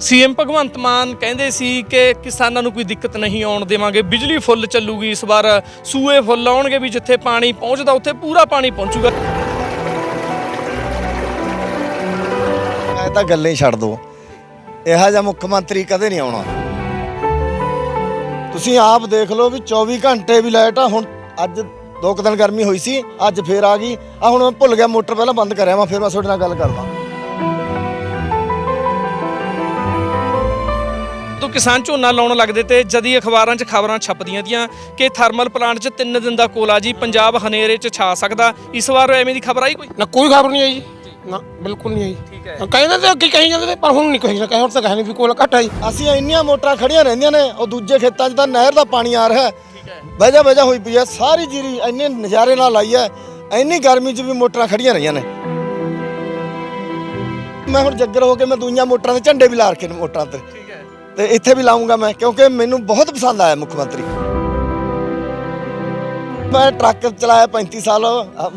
CM Bhagwant Mann ਕਹਿੰਦੇ ਸੀ ਕਿ ਕਿਸਾਨਾਂ ਨੂੰ ਕੋਈ ਦਿੱਕਤ ਨਹੀਂ ਆਉਣ ਦੇਵਾਂਗੇ, ਬਿਜਲੀ ਫੁੱਲ ਚੱਲੂਗੀ, ਇਸ ਵਾਰ ਸੂਏ ਫੁੱਲ ਆਉਣਗੇ ਵੀ ਜਿੱਥੇ ਪਾਣੀ ਪਹੁੰਚਦਾ, ਉੱਥੇ ਪੂਰਾ ਪਾਣੀ ਪਹੁੰਚੂਗਾ। ਇਹ ਤਾਂ ਗੱਲਾਂ ਹੀ ਛੱਡ ਦੋ। ਇਹੋ ਜਿਹਾ ਮੁੱਖ ਮੰਤਰੀ ਕਦੇ ਨਹੀਂ ਆਉਣਾ। ਤੁਸੀਂ ਆਪ ਦੇਖ ਲਓ ਵੀ 24 ਘੰਟੇ ਵੀ ਲਾਈਟ ਆ, ਹੁਣ ਅੱਜ ਦੋ ਕੁ ਦਿਨ ਗਰਮੀ ਹੋਈ ਸੀ, ਅੱਜ ਫੇਰ ਆ ਗਈ। ਆ ਹੁਣ ਮੈਂ ਭੁੱਲ ਗਿਆ, ਮੋਟਰ ਪਹਿਲਾਂ ਬੰਦ ਕਰਿਆ ਮੈਂ ਫਿਰ ਮੈਂ ਤੁਹਾਡੇ ਨਾਲ ਗੱਲ ਕਰਦਾ। ਤੋਂ ਕਿਸਾਨ ਝੋਨਾ ਲਾਉਣ ਲੱਗਦੇ ਤੇ ਜਦੀ ਅਖਬਾਰਾਂ 'ਚ ਖਬਰਾਂ ਛਪਦੀਆਂ ਤੀਆਂ ਕਿ ਥਰਮਲ ਪਲਾਂਟ 'ਚ 3 ਦਿਨ ਦਾ ਕੋਲਾ ਜੀ ਪੰਜਾਬ ਹਨੇਰੇ 'ਚ ਛਾ ਸਕਦਾ। ਇਸ ਵਾਰ ਐਵੇਂ ਦੀ ਖਬਰ ਆਈ ਕੋਈ? ਨਾ ਕੋਈ ਖਬਰ ਨਹੀਂ ਆਈ ਜੀ। ਨਾ ਬਿਲਕੁਲ ਨਹੀਂ ਆਈ। ਠੀਕ ਹੈ। ਹਾਂ, ਕਹਿੰਦੇ ਤੇ ਅੱਗੇ ਕਹੀ ਜਾਂਦੇ ਤੇ ਪਰ ਹੁਣ ਨਹੀਂ ਕਹੀ ਨਾ ਕਹੇ ਹੁਣ ਤਾਂ ਕਹੇ ਨਹੀਂ ਵੀ ਕੋਲ ਘੱਟ ਆਈ ਅਸੀਂ ਇੰਨੀਆਂ ਮੋਟਰਾਂ ਖੜੀਆਂ ਰਹਿੰਦੀਆਂ ਨੇ ਉਹ ਦੂਜੇ ਖੇਤਾਂ 'ਚ ਤਾਂ ਨਹਿਰ ਦਾ ਪਾਣੀ ਆ ਰਿਹਾ ਠੀਕ ਹੈ। ਵਜਾ ਵਜਾ ਹੋਈ ਪਈ ਹੈ ਸਾਰੀ ਜੀਰੀ ਇੰਨੇ ਨਜ਼ਾਰੇ ਨਾਲ ਆਈ ਹੈ ਇੰਨੀ ਗਰਮੀ 'ਚ ਵੀ ਮੋਟਰਾਂ ਖੜੀਆਂ ਰਹੀਆਂ ਨੇ। ਮੈਂ ਹੁਣ ਜੱਗਰ ਹੋ ਕੇ ਮੈਂ ਦੂਈਆਂ ਮੋਟਰਾਂ ਦੇ ਝੰਡੇ ਵੀ ਲਾ ਰੱਖੇ ਨੇ ਮੋਟਰਾਂ ਤੇ। ਤੇ ਇੱਥੇ ਵੀ ਲਾਉਂਗਾ ਮੈਂ ਕਿਉਂਕਿ ਮੈਨੂੰ ਬਹੁਤ ਪਸੰਦ ਆਇਆ ਮੁੱਖ ਮੰਤਰੀ। ਮੈਂ ਟਰੱਕ ਚਲਾਇਆ 35 ਸਾਲ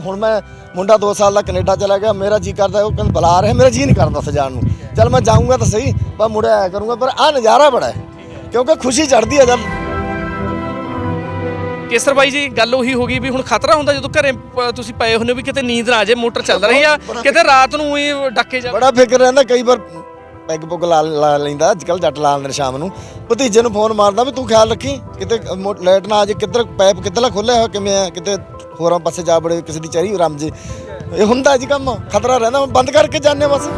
ਹੁਣ ਮੈਂ ਮੁੰਡਾ 2 ਸਾਲ ਦਾ ਕੈਨੇਡਾ ਚਲਾ ਗਿਆ ਮੇਰਾ ਜੀ ਕਰਦਾ ਉਹ ਕਹਿੰਦਾ ਬੁਲਾ ਰਿਹਾ ਮੇਰਾ ਜੀ ਨਹੀਂ ਕਰਦਾ ਉੱਥੇ ਜਾਣ ਨੂੰ। ਚਲ ਮੈਂ ਜਾਊਂਗਾ ਤਾਂ ਸਹੀ ਪਰ ਮੁੜਿਆ ਆਇਆ ਕਰੂੰਗਾ ਪਰ ਆ ਨਜ਼ਾਰਾ ਬੜਾ ਹੈ ਕਿਉਂਕਿ ਖੁਸ਼ੀ ਚੜਦੀ ਹੈ ਜਦ। ਕੇਸਰ ਬਾਈ ਜੀ ਗੱਲ ਉਹੀ ਹੋ ਗਈ ਵੀ ਹੁਣ ਖਤਰਾ ਹੁੰਦਾ ਜਦੋਂ ਘਰੇ ਪ- ਤੁਸੀਂ ਪਏ ਹੁੰਦੇ ਹੋ ਵੀ ਕਿਤੇ ਨੀਂਦ ਨਾ ਆ ਜਾਏ ਮੋਟਰ ਚੱਲ ਰਹੀ ਆ ਕਿਤੇ ਰਾਤ ਨੂੰ ਹੀ ਡੱਕੇ ਜਾ ਬੜਾ ਫਿਕਰ ਰਹਿੰਦਾ ਕਈ ਵਾਰ ਪੈਗ ਪੁੱਗ ਲਾ ਲਾ ਲੈਂਦਾ ਅੱਜ ਕੱਲ ਜੱਟ ਲਾ ਲੈਂਦੇ ਨੇ ਸ਼ਾਮ ਨੂੰ। ਭਤੀਜੇ ਨੂੰ ਫੋਨ ਮਾਰਦਾ ਵੀ ਤੂੰ ਖਿਆਲ ਰੱਖੀ, ਕਿਤੇ ਲਾਈਟ ਨਾ ਆ ਜੇ, ਕਿੱਧਰ ਪਾਈਪ ਕਿੱਧਰਲਾ ਖੋਲਿਆ ਹੋਇਆ, ਕਿਵੇਂ ਆ, ਕਿਤੇ ਹੋਰਾਂ ਪਾਸੇ ਜਾ ਬੜੇ ਕਿਸੇ ਦੀ ਚਰੀ ਰਮ ਜੇ। ਇਹ ਹੁੰਦਾ ਜੀ ਕੰਮ, ਖਤਰਾ ਰਹਿੰਦਾ ਬੰਦ ਕਰਕੇ ਜਾਂਦੇ ਬਸ।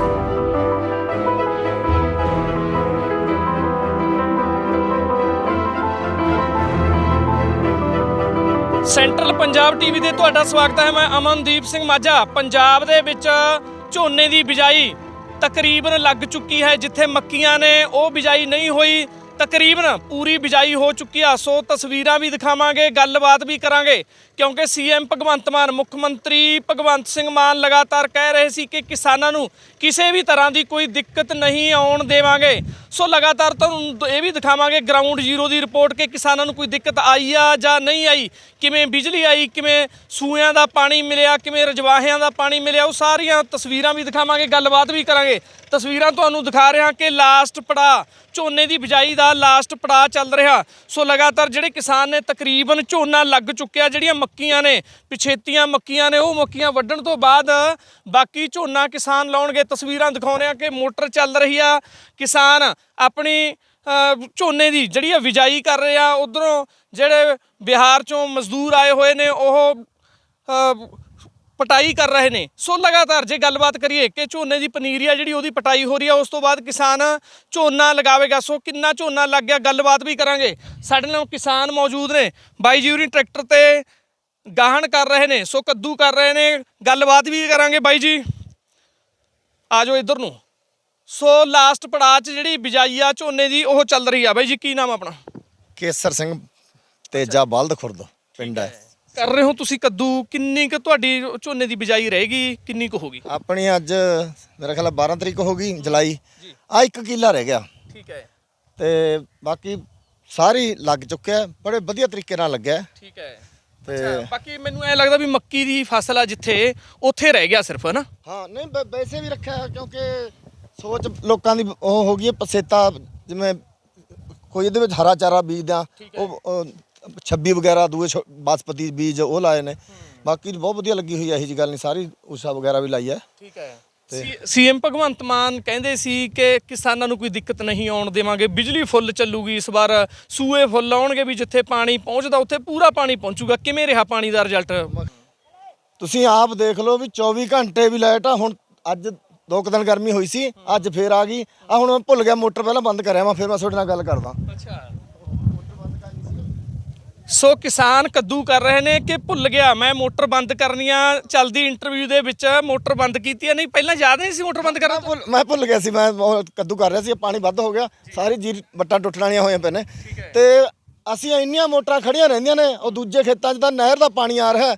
ਸੈਂਟਰਲ ਪੰਜਾਬ ਟੀਵੀ ਤੇ ਤੁਹਾਡਾ ਸਵਾਗਤ ਹੈ, ਮੈਂ ਅਮਨਦੀਪ ਸਿੰਘ ਮਾਝਾ, ਪੰਜਾਬ ਦੇ ਵਿੱਚ ਝੋਨੇ ਦੀ ਬਿਜਾਈ ਤਕਰੀਬਨ ਲੱਗ ਚੁੱਕੀ ਹੈ ਜਿੱਥੇ ਮੱਕੀਆਂ ਨੇ ਉਹ ਬਿਜਾਈ ਨਹੀਂ ਹੋਈ। ਤਕਰੀਬਨ ਪੂਰੀ ਬਿਜਾਈ ਹੋ ਚੁੱਕੀ ਆ, ਸੋ ਤਸਵੀਰਾਂ ਵੀ ਦਿਖਾਵਾਂਗੇ, ਗੱਲਬਾਤ ਵੀ ਕਰਾਂਗੇ, ਕਿਉਂਕਿ ਸੀਐਮ ਭਗਵੰਤ ਮਾਨ, ਮੁੱਖ ਮੰਤਰੀ ਭਗਵੰਤ ਸਿੰਘ ਮਾਨ ਲਗਾਤਾਰ ਕਹਿ ਰਹੇ ਸੀ ਕਿ ਕਿਸਾਨਾਂ ਨੂੰ ਕਿਸੇ ਵੀ ਤਰ੍ਹਾਂ ਦੀ ਕੋਈ ਦਿੱਕਤ ਨਹੀਂ ਆਉਣ ਦੇਵਾਂਗੇ। ਸੋ ਲਗਾਤਾਰ ਤੁਹਾਨੂੰ ਇਹ ਵੀ ਦਿਖਾਵਾਂਗੇ ਗਰਾਊਂਡ ਜ਼ੀਰੋ ਦੀ ਰਿਪੋਰਟ ਕਿ ਕਿਸਾਨਾਂ ਨੂੰ ਕੋਈ ਦਿੱਕਤ ਆਈ ਆ ਜਾਂ ਨਹੀਂ ਆਈ, ਕਿਵੇਂ ਬਿਜਲੀ ਆਈ, ਕਿਵੇਂ ਸੂਇਆਂ ਦਾ ਪਾਣੀ ਮਿਲਿਆ, ਕਿਵੇਂ ਰਜਵਾਹਿਆਂ ਦਾ ਪਾਣੀ ਮਿਲਿਆ, ਉਹ ਸਾਰੀਆਂ ਤਸਵੀਰਾਂ ਵੀ ਦਿਖਾਵਾਂਗੇ, ਗੱਲਬਾਤ ਵੀ ਕਰਾਂਗੇ। ਤਸਵੀਰਾਂ ਤੁਹਾਨੂੰ ਦਿਖਾ ਰਿਹਾ ਕਿ ਲਾਸਟ ਪੜਾ ਝੋਨੇ ਦੀ ਬਿਜਾਈ ਦਾ ਲਾਸਟ ਪੜਾ ਚੱਲ ਰਿਹਾ। ਸੋ ਲਗਾਤਾਰ ਜਿਹੜੇ ਕਿਸਾਨ ਨੇ ਤਕਰੀਬਨ ਝੋਨਾ ਲੱਗ ਚੁੱਕਿਆ, ਜਿਹੜੀਆਂ ਮੱਕੀਆਂ ਨੇ, ਪਿਛੇਤੀਆਂ ਮੱਕੀਆਂ ਨੇ, ਉਹ ਮੱਕੀਆਂ ਵੱਢਣ ਤੋਂ ਬਾਅਦ ਬਾਕੀ ਝੋਨਾ ਕਿਸਾਨ ਲਾਉਣਗੇ। ਤਸਵੀਰਾਂ ਦਿਖਾਉਂਦੇ ਆ ਕਿ ਮੋਟਰ ਚੱਲ ਰਹੀ ਆ। ਕਿਸਾਨ ਆਪਣੀ ਝੋਨੇ ਦੀ ਜਿਹੜੀ ਆ ਬਿਜਾਈ ਕਰ ਰਹੇ ਆ। ਉਧਰੋਂ ਜਿਹੜੇ ਬਿਹਾਰ ਚੋਂ ਮਜ਼ਦੂਰ ਆਏ ਹੋਏ ਨੇ, ਉਹ ਪਟਾਈ ਕਰ ਰਹੇ ਨੇ। ਸੋ ਲਗਾਤਾਰ ਜੇ ਗੱਲਬਾਤ ਕਰੀਏ ਕਿ ਝੋਨੇ ਦੀ ਪਨੀਰੀ ਆ ਜਿਹੜੀ ਉਹਦੀ ਪਟਾਈ ਹੋ ਰਹੀ ਆ ਉਸ ਤੋਂ ਬਾਅਦ ਕਿਸਾਨ ਝੋਨਾ ਲਗਾਵੇਗਾ। ਸੋ ਕਿੰਨਾ ਝੋਨਾ ਲੱਗ ਗਿਆ ਗੱਲਬਾਤ ਵੀ ਕਰਾਂਗੇ। ਸਾਡੇ ਨਾਲ ਕਿਸਾਨ ਮੌਜੂਦ ਨੇ। ਬਾਈ ਜੀ ਹੋਰੀ ਟਰੈਕਟਰ ਤੇ ਗਾਹਣ ਕਰ ਰਹੇ ਨੇ ਸੋ ਕੱਦੂ ਕਰ ਰਹੇ ਨੇ। ਗੱਲਬਾਤ ਵੀ ਕਰਾਂਗੇ ਬਾਈ ਜੀ। ਆ ਜਾਓ ਇੱਧਰ ਨੂੰ। ਸੋ ਲਾਸਟ ਪੜਾਅ 'ਚ ਜਿਹੜੀ ਬਿਜਾਈ ਆ ਝੋਨੇ ਦੀ ਉਹ ਚੱਲ ਰਹੀ ਆ। ਬਾਈ ਜੀ ਕੀ ਨਾਮ ਆਪਣਾ? ਕੇਸਰ ਸਿੰਘ ਤੇਜਾ ਬਲਦ ਖੁਰਦ ਪਿੰਡ ਹੈ। ਕਰ ਰਹੇ ਹੋ ਤੁਸੀਂ ਕੱਦੂ? ਕਿੰਨੀ ਕੁ ਤੁਹਾਡੀ ਝੋਨੇ ਦੀ ਬਿਜਾਈ ਰਹੇਗੀ? ਕਿੰਨੀ ਕੁ ਹੋਗੀ ਆਪਣੀ ਅੱਜ ਮੇਰਾ ਖਿਆਲ 12 ਤਰੀਕ ਹੋ ਗਈ ਜੁਲਾਈ। ਆ ਇੱਕ ਕਿੱਲਾ ਰਹਿ ਗਿਆ। ਠੀਕ ਹੈ। ਤੇ ਬਾਕੀ ਸਾਰੀ ਲੱਗ ਚੁੱਕਿਆ ਬੜੇ ਵਧੀਆ ਤਰੀਕੇ ਨਾਲ ਲੱਗਿਆ ਠੀਕ ਹੈ। ਤੇ ਅੱਛਾ ਬਾਕੀ ਮੈਨੂੰ ਐ ਲੱਗਦਾ ਵੀ ਮੱਕੀ ਦੀ ਫਸਲ ਆ ਜਿੱਥੇ ਉੱਥੇ ਰਹਿ ਗਿਆ ਸਿਰਫ ਹਨਾ? ਹਾਂ ਨਹੀਂ ਵੈ- ਵੈਸੇ ਵੀ ਰੱਖਿਆ ਕਿਉਂਕਿ ਸੋਚ ਲੋਕਾਂ ਦੀ ਉਹ ਹੋ ਗਈ ਹੈ ਪਸੇਤਾ ਜਿਵੇਂ ਕੋਈ ਇਹਦੇ ਵਿੱਚ ਹਰਾ ਚਾਰਾ ਬੀਜਦਾ ਉਹ ਉਹ 26 ਵਗੈਰਾ ਦੂਏ ਛੋ- ਬਾਸਪਤੀ ਬੀਜ ਉਹ ਲਾਏ ਨੇ। ਬਾਕੀ ਬਹੁਤ ਵਧੀਆ ਲੱਗੀ ਹੋਈ ਹੈ ਇਹੀ ਜੀ ਗੱਲ ਨਹੀਂ ਸਾਰੀ ਉਸ਼ਾ ਵਗੈਰਾ ਵੀ ਲਾਈ ਹੈ ਠੀਕ ਹੈ ਸੀਐਮ ਭਗਵੰਤ ਮਾਨ ਕਹਿੰਦੇ ਸੀ ਕਿ ਕਿਸਾਨਾਂ ਨੂੰ ਕੋਈ ਦਿੱਕਤ ਨਹੀਂ ਆਉਣ ਦੇਵਾਂਗੇ ਬਿਜਲੀ ਫੁੱਲ ਚੱਲੂਗੀ ਇਸ ਵਾਰ ਸੂਏ ਫੁੱਲ ਆਉਣਗੇ ਵੀ ਜਿੱਥੇ ਪਾਣੀ ਪਹੁੰਚਦਾ ਉੱਥੇ ਪੂਰਾ ਪਾਣੀ ਪਹੁੰਚੂਗਾ। ਕਿਵੇਂ ਰਿਹਾ ਪਾਣੀ ਦਾ ਰਿਜ਼ਲਟ ਤੁਸੀਂ ਆਪ ਦੇਖ ਲਓ ਵੀ 24 ਘੰਟੇ ਵੀ ਲਾਈਟ ਆ ਹੁਣ ਅੱਜ ਦੋ ਕੁ ਦਿਨ ਗਰਮੀ ਹੋਈ ਸੀ ਅੱਜ ਫੇਰ ਆ ਗਈ। ਆ ਹੁਣ ਮੈਂ ਭੁੱਲ ਗਿਆ ਮੋਟਰ ਪਹਿਲਾਂ ਬੰਦ ਕਰਿਆ ਮੈਂ ਫਿਰ ਮੈਂ ਤੁਹਾਡੇ ਨਾਲ ਗੱਲ ਕਰਦਾ। ਅੱਛਾ। ਸੋ ਕਿਸਾਨ ਕੱਦੂ ਕਰ ਰਹੇ ਨੇ ਕਿ ਭੁੱਲ ਗਿਆ ਮੈਂ ਮੋਟਰ ਬੰਦ ਕਰਨੀਆਂ ਚੱਲਦੀ ਇੰਟਰਵਿਊ ਦੇ ਵਿੱਚ ਮੋਟਰ ਬੰਦ ਕੀਤੀ ਆ ਨਹੀਂ ਪਹਿਲਾਂ ਯਾਦ ਨਹੀਂ ਸੀ ਮੋਟਰ ਬੰਦ ਮੈਂ ਕਰਾਂ ਭੁੱਲ- ਮੈਂ ਭੁੱਲ ਗਿਆ ਸੀ ਮੈਂ ਉਹ ਕੱਦੂ ਕਰ ਰਿਹਾ ਸੀ ਪਾਣੀ ਵੱਧ ਹੋ ਗਿਆ ਸਾਰੀ ਜੀਰ ਵੱਟਾਂ ਟੁੱਟਣ ਵਾਲੀਆਂ ਹੋਈਆਂ ਪਏ ਨੇ। ਤੇ ਅਸੀਂ ਇੰਨੀਆਂ ਮੋਟਰਾਂ ਖੜੀਆਂ ਰਹਿੰਦੀਆਂ ਨੇ ਉਹ ਦੂਜੇ ਖੇਤਾਂ 'ਚ ਤਾਂ ਨਹਿਰ ਦਾ ਪਾਣੀ ਆ ਰਿਹਾ ਹੈ।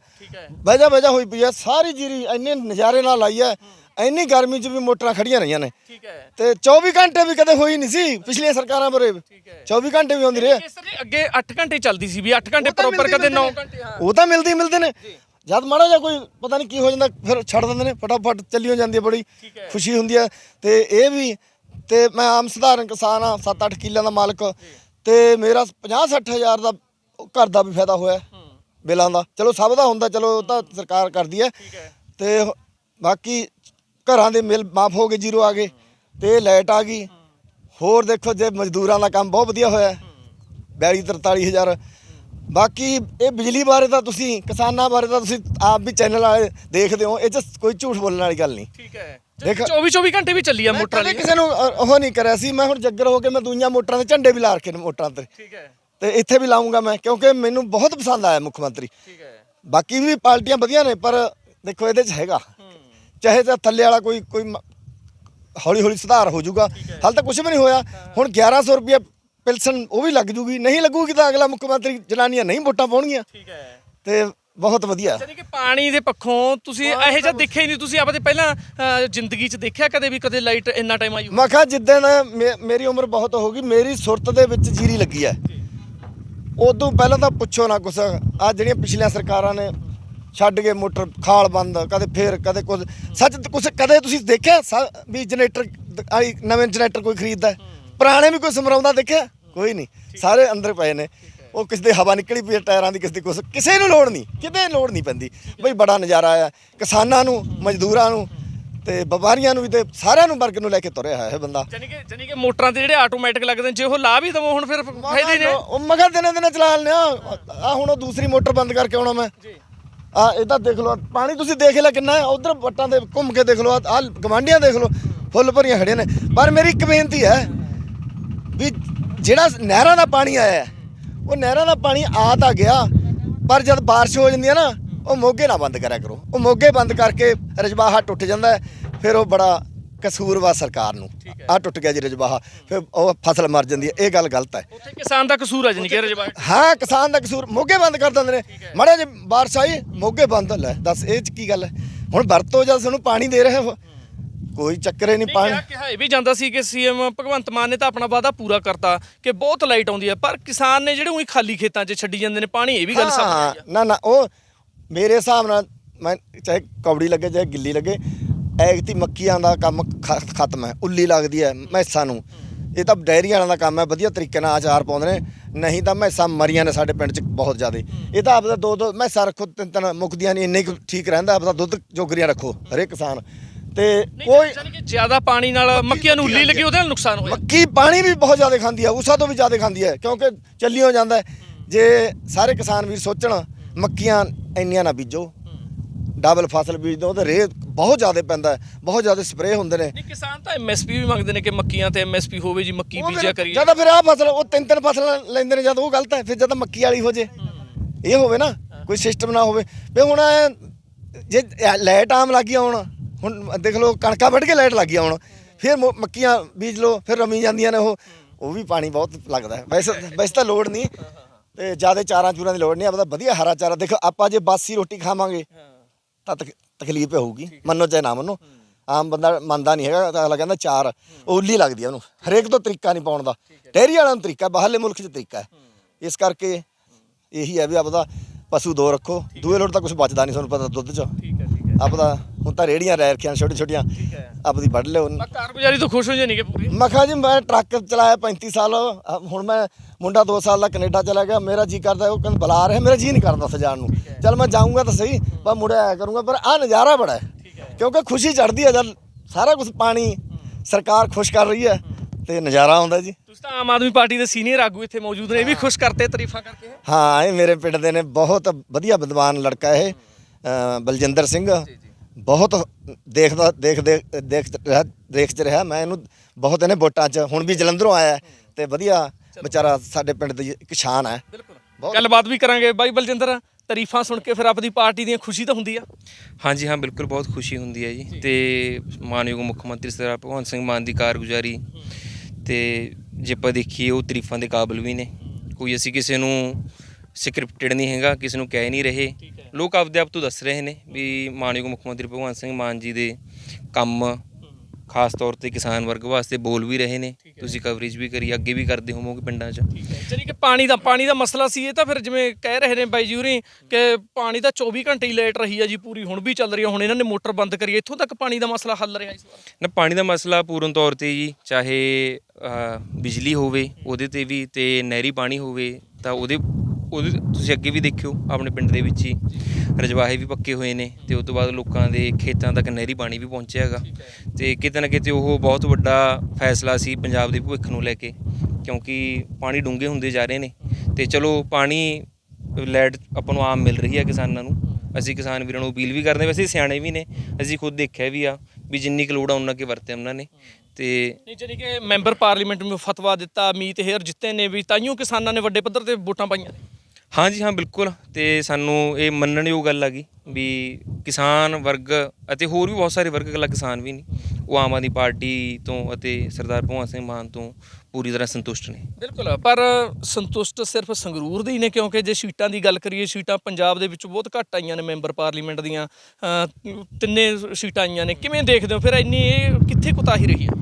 ਵਜਾ ਵਜਾ ਹੋਈ ਪਈ ਹੈ ਸਾਰੀ ਜੀਰੀ ਇੰਨੇ ਨਜ਼ਾਰੇ ਨਾਲ ਆਈ ਹੈ। ਇੰਨੀ ਗਰਮੀ 'ਚ ਵੀ ਮੋਟਰਾਂ ਖੜੀਆਂ ਰਹੀਆਂ ਨੇ। ਠੀਕ ਹੈ। ਤੇ 24 ਘੰਟੇ ਵੀ ਕਦੇ ਹੋਈ ਨਹੀਂ ਸੀ ਪਿਛਲੀਆਂ ਸਰਕਾਰਾਂ ਬਰੇ। ਠੀਕ ਹੈ। 24 ਘੰਟੇ ਵੀ ਆਉਂਦੀ ਰਹੇ। ਇਸ ਤਰ੍ਹਾਂ ਅੱਗੇ 8 ਘੰਟੇ ਚੱਲਦੀ ਸੀ ਵੀ 8 ਘੰਟੇ ਪ੍ਰੋਪਰ ਕਦੇ 9 ਮਿਲਦੀ ਘੰਟੇ ਹਾਂ। ਉਹ ਤਾਂ ਮਿਲਦੇ ਮਿਲਦੇ ਨੇ। ਜਦ ਮਾੜਾ ਜਿਹਾ ਕੋਈ ਪਤਾ ਨਹੀਂ ਕੀ ਹੋ ਜਾਂਦਾ ਫਿਰ ਛੱਡ ਦਿੰਦੇ ਨੇ। ਫਟਾਫਟ ਚੱਲੀ ਹੋ ਜਾਂਦੀ ਹੈ ਬੜੀ। ਖੁਸ਼ੀ ਹੁੰਦੀ ਹੈ। ਤੇ ਇਹ ਵੀ ਤੇ ਮੈਂ ਆਮ ਸਧਾਰਨ ਕਿਸਾਨ ਆ 7-8 ਕਿੱਲਿਆਂ ਦਾ ਮਾਲਕ। ਤੇ ਮੇਰਾ 50-60 ਹਜ਼ਾਰ ਦਾ ਘਰ ਦਾ ਵੀ ਫਾਇਦਾ ਹੋਇਆ। ਬਿੱਲਾਂ ਦਾ। ਚਲੋ ਸਭ ਦਾ ਹੁੰਦਾ ਚਲੋ ਉਹ ਤਾਂ ਸਰਕਾਰ ਕਰਦੀ ਹੈ। ਤੇ ਬਾਕੀ ਘਰਾਂ ਦੇ ਮਿਲ ਮਾਫ ਹੋ ਗਏ ਜ਼ੀਰੋ ਆ ਗਏ ਤੇ ਲਾਈਟ ਆ ਗਈ। ਹੋਰ ਦੇਖੋ ਜੇ ਮਜ਼ਦੂਰਾਂ ਦਾ ਕੰਮ ਬਹੁਤ ਵਧੀਆ ਹੋਇਆ 42 43 ਹਜ਼ਾਰ। ਬਾਕੀ ਇਹ ਬਿਜਲੀ ਬਾਰੇ ਤਾਂ ਤੁਸੀਂ ਕਿਸਾਨਾਂ ਬਾਰੇ ਤਾਂ ਤੁਸੀਂ ਆਪ ਵੀ ਚੈਨਲ ਵਾਲੇ ਦੇਖਦੇ ਹੋ ਇਹ ਚ ਕੋਈ ਝੂਠ ਬੋਲਣ ਵਾਲੀ ਗੱਲ ਨਹੀਂ। ਠੀਕ ਹੈ। ਦੇਖ- 24 24 ਘੰਟੇ ਵੀ ਚੱਲੀ ਆ ਮੋਟਰ ਵਾਲੀ ਕਿਸੇ ਨੂੰ ਉਹ ਨਹੀਂ ਕਰਿਆ ਸੀ ਮੈਂ ਹੁਣ ਜੱਗਰ ਹੋ ਕੇ ਮੈਂ ਦੂਈਆਂ ਮੋਟਰਾਂ ਦੇ ਝੰਡੇ ਵੀ ਲਾ ਰੱਖੇ ਨੇ ਮੋਟਰਾਂ ਤੇ। ਠੀਕ ਹੈ। ਤੇ ਇੱਥੇ ਵੀ ਲਾਉਂਗਾ ਮੈਂ ਕਿਉਂਕਿ ਮੈਨੂੰ ਬਹੁਤ ਪਸੰਦ ਆਇਆ ਮੁੱਖ ਮੰਤਰੀ। ਠੀਕ ਹੈ। ਬਾਕੀ ਵੀ ਪਾਰਟੀਆਂ ਵਧੀਆ ਨੇ ਪਰ ਦੇਖੋ ਇਹਦੇ 'ਚ ਹੈਗਾ। ਚਾਹੇ ਤਾਂ ਥੱਲੇ ਵਾਲਾ ਕੋਈ ਕੋਈ ਹੌਲੀ ਹੌਲੀ ਸੁਧਾਰ ਹੋ ਜਾਊਗਾ। ਹਾਲ ਤਾਂ ਕੁਝ ਵੀ ਨਹੀਂ ਹੋਇਆ। ਹੁਣ 1100 ਰੁਪਏ ਪਿਲਸਨ ਉਹ ਵੀ ਲੱਗ ਜੂਗੀ। ਨਹੀਂ ਲੱਗੂਗੀ ਤਾਂ ਅਗਲਾ ਮੁੱਖ ਮੰਤਰੀ ਜਨਾਨੀਆਂ ਨਹੀਂ ਵੋਟਾਂ ਪਾਉਣਗੀਆਂ। ਠੀਕ ਹੈ। ਤੇ ਬਹੁਤ ਵਧੀਆ। ਯਾਨੀ ਕਿ ਪਾਣੀ ਦੇ ਪੱਖੋਂ ਤੁਸੀਂ ਇਹੋ ਜਿਹਾ ਦੇਖਿਆ ਹੀ ਨਹੀਂ। ਤੁਸੀਂ ਆਪਦੇ ਪਹਿਲਾਂ ਜ਼ਿੰਦਗੀ 'ਚ ਦੇਖਿਆ ਕਦੇ ਵੀ ਕਦੇ ਲਾਈਟ ਇੰਨਾ ਟਾਈਮ ਆਈ ਹੋਵੇ? ਮੈਂ ਕਿਹਾ ਜਿੱਦਣ ਮੇ- ਮੇਰੀ ਉਮਰ ਬਹੁਤ ਹੋ ਗਈ ਮੇਰੀ ਸੁਰਤ ਦੇ ਵਿੱਚ ਜੀਰੀ ਲੱਗੀ ਹੈ। ਉਦੋਂ ਪਹਿਲਾਂ ਤਾਂ ਪੁੱਛੋ ਨਾ ਕੁਛ। ਆ ਜਿਹੜੀਆਂ ਪਿਛਲੀਆਂ ਸਰਕਾਰਾਂ ਨੇ ਛੱਡ ਕੇ ਮੋਟਰ ਖਾਲ ਬੰਦ ਕਦੇ ਫੇਰ ਕਦੇ ਕੁਝ। ਸੱਚ ਕੁਛ ਕਦੇ ਤੁਸੀਂ ਦੇਖਿਆ ਸ- ਵੀ ਜਨਰੇਟਰ ਆਈ ਨਵੇਂ ਜਨਰੇਟਰ ਕੋਈ ਖਰੀਦਦਾ? ਪੁਰਾਣੇ ਵੀ ਕੋਈ ਸਮਰਾਉਂਦਾ ਦੇਖਿਆ? ਕੋਈ ਨਹੀਂ। ਸਾਰੇ ਅੰਦਰ ਪਏ ਨੇ। ਉਹ ਕਿਸੇ ਦੇ ਹਵਾ ਨਿਕਲੀ ਪਈ ਹੈ ਟਾਇਰਾਂ ਦੀ ਕਿਸੇ ਦੀ ਕੁਛ। ਕਿਸੇ ਨੂੰ ਲੋੜ ਨਹੀਂ। ਕਿਤੇ ਲੋੜ ਨਹੀਂ ਪੈਂਦੀ। ਬਈ ਬੜਾ ਨਜ਼ਾਰਾ ਆਇਆ। ਕਿਸਾਨਾਂ ਨੂੰ ਮਜ਼ਦੂਰਾਂ ਨੂੰ ਤੇ ਵਪਾਰੀਆਂ ਨੂੰ ਵੀ ਤੇ ਸਾਰਿਆਂ ਨੂੰ ਵਰਗ ਨੂੰ ਲੈ ਕੇ ਤੁਰਿਆ ਹੈ ਇਹ ਬੰਦਾ। ਯਾਨੀ ਕਿ ਯਾਨੀ ਕਿ ਮੋਟਰਾਂ ਤੇ ਜਿਹੜੇ ਆਟੋਮੈਟਿਕ ਲੱਗਦੇ ਨੇ ਜੇ ਉਹ ਲਾ ਵੀ ਦਵੋ ਹੁਣ ਫਿਰ ਫਾਇਦੇ ਨੇ। ਉਹ ਮਗਾ ਦਿਨੇ ਦਿਨੇ ਚਲਾ ਲੈਣੇ ਆ। ਆ ਹੁਣ ਉਹ ਦੂਸਰੀ ਮੋਟਰ ਬੰਦ ਕਰਕੇ ਆਉਣਾ ਮੈਂ। ਜੀ। ਆ ਇਹਦਾ ਦੇਖ ਲਓ, ਪਾਣੀ ਤੁਸੀਂ ਦੇਖ ਲਿਆ ਕਿੰਨਾ ਹੈ, ਉਧਰ ਵੱਟਾਂ ਦੇ ਘੁੰਮ ਕੇ ਦੇਖ ਲਓ, ਆ ਗਵਾਂਡੀਆਂ ਦੇਖ ਲਓ, ਫੁੱਲ ਭਰੀਆਂ ਖੜੀਆਂ ਨੇ। ਪਰ ਮੇਰੀ ਇੱਕ ਬੇਨਤੀ ਹੈ ਵੀ ਜਿਹੜਾ ਨਹਿਰਾਂ ਦਾ ਪਾਣੀ ਆਇਆ ਉਹ ਨਹਿਰਾਂ ਦਾ ਪਾਣੀ ਆ ਤਾਂ ਗਿਆ, ਪਰ ਜਦ ਬਾਰਿਸ਼ ਹੋ ਜਾਂਦੀ ਹੈ ਨਾ, ਉਹ ਮੋਗੇ ਨਾ ਬੰਦ ਕਰਿਆ ਕਰੋ। ਉਹ ਮੋਗੇ ਬੰਦ ਕਰਕੇ ਰਜਬਾਹਾ ਟੁੱਟ ਜਾਂਦਾ ਫਿਰ ਉਹ ਬੜਾ ਕਸੂਰਵਾ ਸਰਕਾਰ ਨੂੰ। ਆ ਟੁੱਟ ਗਿਆ ਜੀ ਰਜਬਾਹਾ ਫਿਰ ਉਹ ਫਸਲ ਮਰ ਜਾਂਦੀ ਹੈ ਇਹ ਗੱਲ ਗਲਤ ਹੈ। ਉੱਥੇ ਕਿਸਾਨ ਦਾ ਕਸੂਰ ਆ ਜਾਨੀ ਕਿ ਰਜਵਾ। ਹਾਂ ਕਿਸਾਨ ਦਾ ਕਸੂਰ ਮੋਗੇ ਬੰਦ ਕਰ ਦਿੰਦੇ ਨੇ। ਮੜੇ ਜੇ ਬਾਰਿਸ਼ ਆਈ ਮੋਗੇ ਬੰਦ ਲੈ ਦੱਸ ਇਹ ਚ ਕੀ ਗੱਲ ਹੈ? ਹੁਣ ਵਰਤੋ ਜਦ ਤੁਹਾਨੂੰ ਪਾਣੀ ਦੇ ਰਹੇ ਹੋ। ਕੋਈ ਚੱਕਰ ਹੀ ਨਹੀਂ ਪਾਣੀ। ਕਿਹਾ ਇਹ ਵੀ ਜਾਂਦਾ ਸੀ ਕਿ ਸੀਐਮ ਭਗਵੰਤ ਮਾਨ ਨੇ ਤਾਂ ਆਪਣਾ ਵਾਅਦਾ ਪੂਰਾ ਕਰਤਾ ਕਿ ਬਹੁਤ ਲਾਈਟ ਆਉਂਦੀ ਹੈ ਪਰ ਕਿਸਾਨ ਨੇ ਜਿਹੜੇ ਉਹੀ ਖਾਲੀ ਖੇਤਾਂ 'ਚ ਛੱਡੀ ਜਾਂਦੇ ਨੇ ਪਾਣੀ ਇਹ ਵੀ ਗੱਲ ਹਾਂ, ਸਾਹਮਣੇ ਆਈ ਨਾ ਨਾ ਉਹ ਮੇਰੇ ਹਿਸਾਬ ਨਾਲ ਮੈਂ ਚਾਹੇ ਕੌੜੀ ਲੱਗੇ ਚਾਹੇ ਗਿੱਲੀ ਲੱਗੇ ਐਗਤੀ ਮੱਕੀਆਂ ਦਾ ਕੰਮ ਖ- ਖਤਮ ਹੈ ਉੱਲੀ ਲੱਗਦੀ ਹੈ ਮੈਸਾਂ ਨੂੰ। ਇਹ ਤਾਂ ਡੈਰੀ ਵਾਲਿਆਂ ਦਾ ਕੰਮ ਹੈ ਵਧੀਆ ਤਰੀਕੇ ਨਾਲ ਆਚਾਰ ਪਾਉਂਦੇ ਨੇ ਨਹੀਂ ਤਾਂ ਮੈਸਾਂ ਮਰੀਆਂ ਨੇ ਸਾਡੇ ਪਿੰਡ 'ਚ ਬਹੁਤ ਜ਼ਿਆਦਾ। ਇਹ ਤਾਂ ਆਪਦਾ ਦੋ ਦੋ ਮੈਸਾਂ ਰੱਖੋ ਤਿੰਨ ਤਿੰਨ ਮੁੱਕਦੀਆਂ ਨਹੀਂ ਇੰਨੇ ਕੁ ਠੀਕ ਰਹਿੰਦਾ ਆਪਦਾ ਦੁੱਧ ਜੋਗਰੀਆਂ ਰੱਖੋ ਹਰੇਕ ਕਿਸਾਨ। ਤੇ ਕੋਈ ਕਿ ਜ਼ਿਆਦਾ ਪਾਣੀ ਨਾਲ ਮੱਕੀਆਂ ਨੂੰ ਉੱਲੀ ਲੱਗੀ ਉਹਦੇ ਨਾਲ ਨੁਕਸਾਨ ਹੋਇਆ। ਮੱਕੀ ਪਾਣੀ ਵੀ ਬਹੁਤ ਜ਼ਿਆਦਾ ਖਾਂਦੀ ਹੈ ਉਸਾ ਤੋਂ ਵੀ ਜ਼ਿਆਦਾ ਖਾਂਦੀ ਹੈ ਕਿਉਂਕਿ ਚੱਲੀ ਹੋ ਜਾਂਦਾ ਹੈ। ਜੇ ਸਾਰੇ ਕਿਸਾਨ ਵੀਰ ਸੋਚਣ ਮੱਕੀਆਂ ਇੰਨੀਆਂ ਨਾ ਬੀਜੋ। ਡਬਲ ਫਸਲ ਬੀਜ ਦੋ ਤੇ ਰੇਹ ਬਹੁਤ ਜ਼ਿਆਦਾ ਪੈਂਦਾ ਹੈ, ਬਹੁਤ ਜ਼ਿਆਦਾ ਸਪਰੇਅ ਹੁੰਦੇ ਨੇ। ਨਹੀਂ ਕਿਸਾਨ ਤਾਂ ਐਮਐਸਪੀ ਵੀ ਮੰਗਦੇ ਨੇ ਕਿ ਮੱਕੀਆਂ ਤੇ ਐਮਐਸਪੀ ਹੋਵੇ ਜੀ ਮੱਕੀ ਬੀਜਿਆ ਕਰੀਏ। ਜਦੋਂ ਫਿਰ ਆਹ ਫਸਲ ਉਹ ਤਿੰਨ ਤਿੰਨ ਫਸਲਾਂ ਲੈਂਦੇ ਨੇ ਜਦ ਉਹ ਗਲਤ ਹੈ ਫਿਰ ਜਦੋਂ ਮੱਕੀ ਵਾਲੀ ਹੋ ਜੇ। ਇਹ ਹੋਵੇ ਨਾ ਕੋਈ ਸਿਸਟਮ ਨਾ ਹੋਵੇ। ਵੀ ਹੁਣ ਐਂ ਜੇ ਲਾਈਟ ਆਮ ਲੱਗੀ ਆਉਣ ਹੁਣ ਦੇਖ ਲਓ ਕਣਕਾਂ ਵੱਢ ਕੇ ਲਾਈਟ ਲੱਗੀ ਆਉਣ ਫਿਰ ਮੋ- ਮੱਕੀਆਂ ਬੀਜ ਲਓ ਫਿਰ ਰਮੀ ਜਾਂਦੀਆਂ ਨੇ ਉਹ। ਉਹ ਵੀ ਪਾਣੀ ਬਹੁਤ ਲੱਗਦਾ ਹੈ। ਵੈਸੇ ਵੈਸੇ ਤਾਂ ਲੋੜ ਨਹੀਂ ਤੇ ਜ਼ਿਆਦਾ ਚਾਰਾਂ ਚੂਰਾਂ ਦੀ ਲੋੜ ਨਹੀਂ ਆਪਦਾ ਵਧੀਆ ਹਰਾ ਚਾਰਾ। ਦੇਖੋ ਆਪਾਂ ਜੇ ਬਾਸੀ ਰੋਟੀ ਖਾਵਾਂਗੇ ਤਾਂ ਤਕ- ਤਕਲੀਫ ਹੋਊਗੀ। ਮੰਨੋ ਚਾਹੇ ਨਾ ਮੰਨੋ। ਆਮ ਬੰਦਾ ਮੰਨਦਾ ਨਹੀਂ ਹੈਗਾ ਤਾਂ ਅਗਲਾ ਕਹਿੰਦਾ ਚਾਰ। ਓਲੀ ਲੱਗਦੀ ਆ ਉਹਨੂੰ। ਹਰੇਕ ਤੋਂ ਤਰੀਕਾ ਨਹੀਂ ਪਾਉਣ ਦਾ। ਡੈਰੀ ਵਾਲਾ ਨੂੰ ਤਰੀਕਾ ਬਾਹਰਲੇ ਮੁਲਕ 'ਚ ਤਰੀਕਾ ਹੈ। ਇਸ ਕਰਕੇ ਇਹੀ ਹੈ ਵੀ ਆਪਦਾ ਪਸ਼ੂ ਦੋ ਰੱਖੋ। ਦੂਏ ਲੋਟ ਤਾਂ ਕੁਝ ਬਚਦਾ ਨਹੀਂ ਤੁਹਾਨੂੰ ਪਤਾ ਦੁੱਧ 'ਚ। ਠੀਕ ਹੈ ਠੀਕ ਹੈ। ਆਪਦਾ ਹੁਣ ਤਾਂ ਰੇੜੀਆਂ ਰਹਿ ਰੱਖੀਆਂ ਛੋਟੀ ਛੋਟੀਆਂ ਠੀਕ ਹੈ। ਆਪਦੀ ਵੱਢ ਲਿਓ। ਮੈਂ ਕਾਰਗੁਜ਼ਾਰੀ ਤੋਂ ਖੁਸ਼ ਹੋ ਜਾਨੀ ਕਿ ਪੂਰੀ। ਮੈਂ ਕਿਹਾ ਜੀ ਮੈਂ ਟਰੱਕ ਚਲਾਇਆ 35 ਸਾਲ। ਅਹ ਹੁਣ ਮੈਂ ਮੁੰਡਾ 2 ਸਾਲ ਦਾ ਕੈਨੇਡਾ ਚਲਾ ਗਿਆ ਮੇਰਾ ਜੀ ਕਰਦਾ ਉਹ ਕਹਿੰਦਾ ਬੁਲਾ ਰਿਹਾ ਮੇਰਾ ਜੀ ਨਹੀਂ ਕਰਦਾ ਉੱਥੇ ਜਾਣ ਨੂੰ। ਚਲ ਮੈਂ ਜਾਊਂਗਾ ਤਾਂ ਸਹੀ ਪਰ ਮੁੜਿਆ ਆਇਆ ਕਰੂੰਗਾ ਪਰ ਆ ਨਜ਼ਾਰਾ ਬੜਾ ਹੈ। ਕਿਉਂਕਿ ਖੁਸ਼ੀ ਚੜਦੀ ਹੈ ਜਦ ਸਾਰਾ ਕੁਝ ਪਾਣੀ ਸਰਕਾਰ ਖੁਸ਼ ਕਰ ਰਹੀ ਹੈ ਤੇ ਨਜ਼ਾਰਾ ਆਉਂਦਾ ਜੀ। ਤੁਸੀਂ ਤਾਂ ਆਮ ਆਦਮੀ ਪਾਰਟੀ ਦੇ ਸੀਨੀਅਰ ਆਗੂ ਇੱਥੇ ਮੌਜੂਦ ਨੇ ਇਹ ਵੀ ਖੁਸ਼ ਕਰਤੇ ਤਾਰੀਫਾਂ ਕਰਕੇ ਹਾਂ ਇਹ ਮੇਰੇ ਪਿੰਡ ਦੇ ਨੇ ਬਹੁਤ ਵਧੀਆ ਵਿਦਵਾਨ ਲੜਕਾ ਇਹ ਬਲਜਿੰਦਰ ਸਿੰਘ। ਬਹੁਤ ਦੇਖਦਾ ਦੇਖ ਦੇਖ ਦੇਖ ਰਿਹਾ ਦੇਖ ਚ ਰਿਹਾ ਮੈਂ ਇਹਨੂੰ ਬਹੁਤ ਇਹਨੇ ਵੋਟਾਂ ਚ ਹੁਣ ਵੀ ਜਲੰਧਰੋਂ ਆਇਆ ਤੇ ਵਧੀਆ ਵਿਚਾਰਾ ਸਾਡੇ ਪਿੰਡ ਦੀ ਇੱਕ ਸ਼ਾਨ ਹੈ। ਬਿਲਕੁਲ। ਗੱਲਬਾਤ ਵੀ ਕਰਾਂਗੇ ਬਾਈ ਬਲਜਿੰਦਰ ਤਾਰੀਫਾਂ ਸੁਣ ਕੇ ਫਿਰ ਆਪਣੀ ਪਾਰਟੀ ਦੀਆਂ ਖੁਸ਼ੀ ਤਾਂ ਹੁੰਦੀ ਆ? ਹਾਂਜੀ ਹਾਂ ਬਿਲਕੁਲ ਬਹੁਤ ਖੁਸ਼ੀ ਹੁੰਦੀ ਹੈ ਜੀ। ਤੇ ਮਾਨਯੋਗ ਮੁੱਖ ਮੰਤਰੀ ਸਰਦਾਰ ਭਗਵੰਤ ਸਿੰਘ ਮਾਨ ਦੀ ਕਾਰਗੁਜ਼ਾਰੀ। ਤੇ ਜੇ ਆਪਾਂ ਦੇਖੀਏ ਉਹ ਤਾਰੀਫਾਂ ਦੇ ਕਾਬਿਲ ਵੀ ਨੇ। ਕੋਈ ਅਸੀਂ ਕਿਸੇ ਨੂੰ ਸਕ੍ਰਿਪਟਡ ਨਹੀਂ ਹੈਗਾ ਕਿਸੇ ਨੂੰ ਕਹਿ ਨਹੀਂ ਰਹੇ। ਲੋਕ ਆਪਦੇ ਆਪ ਤੋਂ ਦੱਸ ਰਹੇ ਨੇ ਵੀ ਮਾਨਯੋਗ ਮੁੱਖ ਮੰਤਰੀ ਭਗਵੰਤ ਸਿੰਘ ਮਾਨ ਜੀ ਦੇ ਕੰਮ ਖਾਸ ਤੌਰ ਤੇ ਕਿਸਾਨ ਵਰਗ ਵਾਸਤੇ ਬੋਲ ਵੀ ਰਹੇ ਨੇ। ਤੁਸੀਂ ਕਵਰੇਜ ਵੀ ਕਰੀ ਅੱਗੇ ਵੀ ਕਰਦੇ ਹੋਵੋਗੇ ਪਿੰਡਾਂ 'ਚ। ਜਾਨੀ ਕਿ ਪਾਣੀ ਦਾ ਪਾਣੀ ਦਾ ਮਸਲਾ ਸੀ ਇਹ ਤਾਂ ਫਿਰ ਜਿਵੇਂ ਕਹਿ ਰਹੇ ਨੇ ਬਾਈ ਜੂਰੀ ਕਿ ਪਾਣੀ ਤਾਂ 24 ਘੰਟੇ ਹੀ ਲੇਟ ਰਹੀ ਹੈ ਜੀ ਪੂਰੀ ਹੁਣ ਵੀ ਚੱਲ ਰਹੀ ਹੈ ਹੁਣ ਇਹਨਾਂ ਨੇ ਮੋਟਰ ਬੰਦ ਕਰੀ। ਇੱਥੋਂ ਤੱਕ ਪਾਣੀ ਦਾ ਮਸਲਾ ਹੱਲ ਰਿਹਾ ਇਸ ਵਾਰ? ਨਾ ਪਾਣੀ ਦਾ ਮਸਲਾ ਪੂਰਨ ਤੌਰ ਤੇ ਜੀ ਚਾਹੇ ਬਿਜਲੀ ਹੋਵੇ ਉਹਦੇ ਤੇ ਵੀ ਤੇ ਨਹਿਰੀ ਪਾਣੀ ਹੋਵੇ ਤਾਂ ਉਹਦੇ ਉਹਦੇ ਤੁਸੀਂ ਅੱਗੇ ਵੀ ਦੇਖਿਓ, ਆਪਣੇ ਪਿੰਡ ਦੇ ਵਿੱਚ ਹੀ। ਰਜਵਾਹੇ ਵੀ ਪੱਕੇ ਹੋਏ ਨੇ ਤੇ ਉਸ ਤੋਂ ਬਾਅਦ ਲੋਕਾਂ ਦੇ ਖੇਤਾਂ ਤੱਕ ਨਹਿਰੀ ਪਾਣੀ ਵੀ ਪਹੁੰਚਿਆ ਹੈਗਾ। ਤੇ ਕਿਤੇ ਨਾ ਕਿਤੇ ਉਹ ਬਹੁਤ ਵੱਡਾ ਫੈਸਲਾ ਸੀ ਪੰਜਾਬ ਦੇ ਭਵਿੱਖ ਨੂੰ ਲੈ ਕੇ, ਕਿਉਂਕਿ ਪਾਣੀ ਡੂੰਘੇ ਹੁੰਦੇ ਜਾ ਰਹੇ ਨੇ। ਤੇ ਚਲੋ ਪਾਣੀ, ਲੈਟ ਆਪਾਂ ਨੂੰ ਆਮ ਮਿਲ ਰਹੀ ਹੈ ਕਿਸਾਨਾਂ ਨੂੰ। ਅਸੀਂ ਕਿਸਾਨ ਵੀਰਾਂ ਨੂੰ ਅਪੀਲ ਵੀ ਕਰਦੇ ਵੈਸੇ ਸਿਆਣੇ ਵੀ ਨੇ, ਅਸੀਂ ਖੁਦ ਦੇਖਿਆ ਵੀ ਆ ਵੀ ਜਿੰਨੀ ਕੁ ਲੋੜ ਆ ਉਹਨਾਂ ਕੇ ਵਰਤੇ ਉਹਨਾਂ ਨੇ। ਤੇ ਨਹੀਂ ਜਾਨੀ ਕਿ ਮੈਂਬਰ ਪਾਰਲੀਮੈਂਟ ਨੂੰ ਫਤਵਾ ਦਿੱਤਾ, ਮੀਤ ਹੇਅਰ ਜਿੱਤੇ ਨੇ ਵੀ ਤਾਈਓ ਕਿਸਾਨਾਂ ਨੇ ਵੱਡੇ ਪੱਧਰ ਤੇ ਵੋਟਾਂ ਪਾਈਆਂ ਹਾਂਜੀ ਹਾਂ ਬਿਲਕੁਲ। ਤੇ ਸਾਨੂੰ ਇਹ ਮੰਨਣਯੋਗ ਗੱਲ ਹੈਗੀ ਵੀ ਕਿਸਾਨ ਵਰਗ ਅਤੇ ਹੋਰ ਵੀ ਬਹੁਤ ਸਾਰੇ ਵਰਗ ਇਕੱਲਾ ਕਿਸਾਨ ਵੀ ਨਹੀਂ। ਉਹ ਆਮ ਆਦਮੀ ਪਾਰਟੀ ਤੋਂ ਅਤੇ ਸਰਦਾਰ ਭਗਵੰਤ ਸਿੰਘ ਮਾਨ ਤੋਂ ਪੂਰੀ ਤਰ੍ਹਾਂ ਸੰਤੁਸ਼ਟ ਨੇ। ਬਿਲਕੁਲ ਪਰ ਸੰਤੁਸ਼ਟ ਸਿਰਫ ਸੰਗਰੂਰ ਦੇ ਹੀ ਨੇ ਕਿਉਂਕਿ ਜੇ ਸੀਟਾਂ ਦੀ ਗੱਲ ਕਰੀਏ ਸੀਟਾਂ ਪੰਜਾਬ ਦੇ ਵਿੱਚ ਬਹੁਤ ਘੱਟ ਆਈਆਂ ਨੇ ਮੈਂਬਰ ਪਾਰਲੀਮੈਂਟ ਦੀਆਂ। ਤਿੰਨੇ ਸੀਟਾਂ ਆਈਆਂ ਨੇ। ਕਿਵੇਂ ਦੇਖਦੇ ਹੋ? ਫਿਰ ਇੰਨੀ ਇਹ ਕਿੱਥੇ ਕੁਤਾਹੀ ਰਹੀ ਹੈ?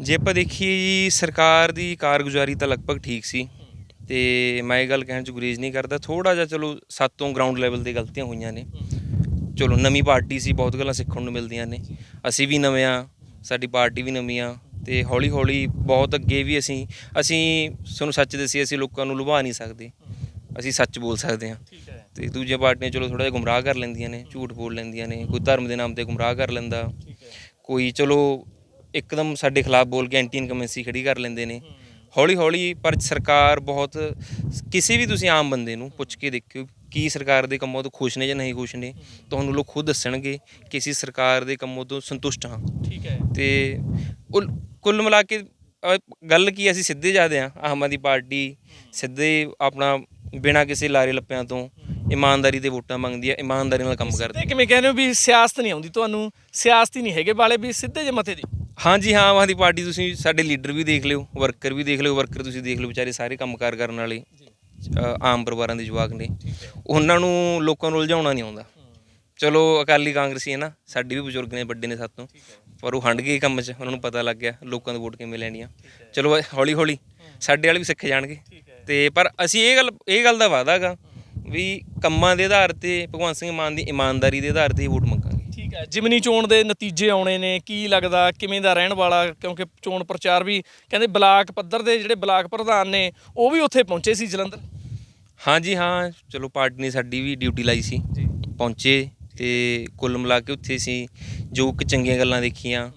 ਜੇ ਆਪਾਂ ਦੇਖੀਏ ਜੀ ਸਰਕਾਰ ਦੀ ਕਾਰਗੁਜ਼ਾਰੀ ਤਾਂ ਲਗਭਗ ਠੀਕ ਸੀ। ਤੇ ਮੈਂ ਇਹ ਗੱਲ ਕਹਿਣ ਚ ਗੁਰੇਜ਼ ਨਹੀਂ ਕਰਦਾ। ਥੋੜਾ ਜਿਹਾ ਚਲੋ ਸਾਤੋਂ ਗਰਾਊਂਡ ਲੈਵਲ ਤੇ ਗਲਤੀਆਂ ਹੋਈਆਂ ਨੇ। ਚਲੋ ਨਵੀਂ ਪਾਰਟੀ ਸੀ ਬਹੁਤ ਗੱਲਾਂ ਸਿੱਖਣ ਨੂੰ ਮਿਲਦੀਆਂ ਨੇ। ਅਸੀਂ ਵੀ ਨਵੇਂ ਆ ਸਾਡੀ ਪਾਰਟੀ ਵੀ ਨਵੀਂ ਆ ਤੇ ਹੌਲੀ ਹੌਲੀ ਬਹੁਤ ਅੱਗੇ ਵੀ ਅਸੀਂ ਅਸੀਂ ਤੁਹਾਨੂੰ ਸੱਚ ਦੱਸੀਏ ਅਸੀਂ ਲੋਕਾਂ ਨੂੰ ਲੁਭਾ ਨਹੀਂ ਸਕਦੇ। ਅਸੀਂ ਸੱਚ ਬੋਲ ਸਕਦੇ ਹੈ। ਤੇ ਦੂਜੀਆਂ ਪਾਰਟੀਆਂ ਚਲੋ ਥੋੜਾ ਜਿਹਾ ਗੁੰਮਰਾਹ ਕਰ ਲੈਂਦੀਆਂ ਨੇ ਝੂਠ ਬੋਲ ਲੈਂਦੀਆਂ ਨੇ ਕੋਈ ਧਰਮ ਦੇ ਨਾਮ ਤੇ ਗੁੰਮਰਾਹ ਕਰ ਲੈਂਦਾ। ਕੋਈ ਚਲੋ ਇੱਕਦਮ ਸਾਡੇ ਖਿਲਾਫ ਬੋਲ ਕੇ ਐਂਟੀ ਇਨਕਮੈਂਸੀ ਖੜੀ ਕਰ ਲੈਂਦੇ ਨੇ। ਹੌਲੀ ਹੌਲੀ ਪਰ ਸਰਕਾਰ ਬਹੁਤ ਕਿਸੇ ਵੀ ਤੁਸੀਂ ਆਮ ਬੰਦੇ ਨੂੰ ਪੁੱਛ ਕੇ ਦੇਖਿਓ ਕੀ ਸਰਕਾਰ ਦੇ ਕੰਮਾਂ ਤੋਂ ਖੁਸ਼ ਨੇ ਜਾਂ ਨਹੀਂ ਖੁਸ਼ ਨੇ ਤੁਹਾਨੂੰ ਲੋਕ ਖੁਦ ਦੱਸਣਗੇ ਕਿ ਅਸੀਂ ਸਰਕਾਰ ਦੇ ਕੰਮਾਂ ਤੋਂ ਸੰਤੁਸ਼ਟ ਹਾਂ। ਠੀਕ ਹੈ। ਤੇ ਕੁੱਲ ਕੁੱਲ ਮਿਲਾ ਕੇ ਗੱਲ ਕੀ ਹੈ, ਅਸੀਂ ਸਿੱਧੇ ਜਾਦੇ ਆ ਆਮ ਆਦਮੀ ਪਾਰਟੀ ਸਿੱਧੇ ਆਪਣਾ ਬਿਨਾਂ ਕਿਸੇ ਲਾਰੇ ਲੱਪਿਆਂ ਤੋਂ ਇਮਾਨਦਾਰੀ ਦੇ ਵੋਟਾਂ ਮੰਗਦੀ ਹੈ ਇਮਾਨਦਾਰੀ ਨਾਲ ਕੰਮ ਕਰਦੀ ਤੇ ਕਿਵੇਂ ਕਹਿੰਦੇ ਹੋ ਵੀ ਸਿਆਸਤ ਨਹੀਂ ਆਉਂਦੀ ਤੁਹਾਨੂੰ ਸਿਆਸਤੀ ਨਹੀਂ ਹੈਗੇ ਵਾਲੇ ਵੀ ਸਿੱਧੇ ਜੇ ਮਤੇ ਦੀ। ਹਾਂਜੀ ਹਾਂ ਆਮ ਆਦਮੀ ਪਾਰਟੀ ਤੁਸੀਂ ਸਾਡੇ ਲੀਡਰ ਵੀ ਦੇਖ ਲਿਓ ਵਰਕਰ ਵੀ ਦੇਖ ਲਿਓ ਵਰਕਰ ਤੁਸੀਂ ਦੇਖ ਲਿਓ ਵਿਚਾਰੇ ਸਾਰੇ ਕੰਮਕਾਰ ਕਰਨ ਵਾਲੇ ਅ, ਆਮ ਪਰਿਵਾਰਾਂ ਦੇ ਜਵਾਕ ਨੇ। ਉਹਨਾਂ ਨੂੰ ਲੋਕਾਂ ਨੂੰ ਉਲਝਾਉਣਾ ਨਹੀਂ ਆਉਂਦਾ। ਚਲੋ ਅਕਾਲੀ ਕਾਂਗਰਸੀ ਹੈ ਨਾ ਸਾਡੇ ਵੀ ਬਜ਼ੁਰਗ ਨੇ ਵੱਡੇ ਨੇ ਸਾਤੋਂ ਪਰ ਉਹ ਹੰਡ ਗਏ ਕੰਮ 'ਚ ਉਹਨਾਂ ਨੂੰ ਪਤਾ ਲੱਗ ਗਿਆ ਲੋਕਾਂ ਦੀ ਵੋਟ ਕਿਵੇਂ ਲੈਣੀ ਆ। ਚਲੋ ਹੌਲੀ ਹੌਲੀ ਸਾਡੇ ਵਾਲੇ ਵੀ ਸਿੱਖ ਜਾਣਗੇ। ਤੇ ਪਰ ਅਸੀਂ ਇਹ ਗੱਲ ਇਹ ਗੱਲ ਦਾ ਵਾਅਦਾ ਹੈਗਾ ਵੀ ਕੰਮਾਂ ਦੇ ਆਧਾਰ ਤੇ ਭਗਵੰਤ ਸਿੰਘ ਮਾਨ ਦੀ ਇਮਾਨਦਾਰੀ ਦੇ ਆਧਾਰ ਤੇ ਹੀ ਵੋਟ ਮੰਗਾਂਗੇ। ਠੀਕ ਹੈ ਜਿਮਨੀ ਚੋਣ ਦੇ ਨਤੀਜੇ ਆਉਣੇ ਨੇ ਕੀ ਲੱਗਦਾ ਕਿਵੇਂ ਦਾ ਰਹਿਣ ਵਾਲਾ ਕਿਉਂਕਿ ਚੋਣ ਪ੍ਰਚਾਰ ਵੀ ਕਹਿੰਦੇ ਬਲਾਕ ਪੱਧਰ ਦੇ ਜਿਹੜੇ ਬਲਾਕ ਪ੍ਰਧਾਨ ਨੇ ਉਹ ਵੀ ਉੱਥੇ ਪਹੁੰਚੇ ਸੀ ਜਲੰਧਰ? ਹਾਂਜੀ ਹਾਂ ਚਲੋ ਪਾਰਟੀ ਨੇ ਸਾਡੀ ਵੀ ਡਿਊਟੀ ਲਾਈ ਸੀ। ਪਹੁੰਚੇ ਤੇ ਕੁੱਲ ਮਿਲਾ ਕੇ ਉੱਥੇ ਸੀ ਜੋ ਕਿ ਚੰਗੀਆਂ ਗੱਲਾਂ ਦੇਖੀਆਂ।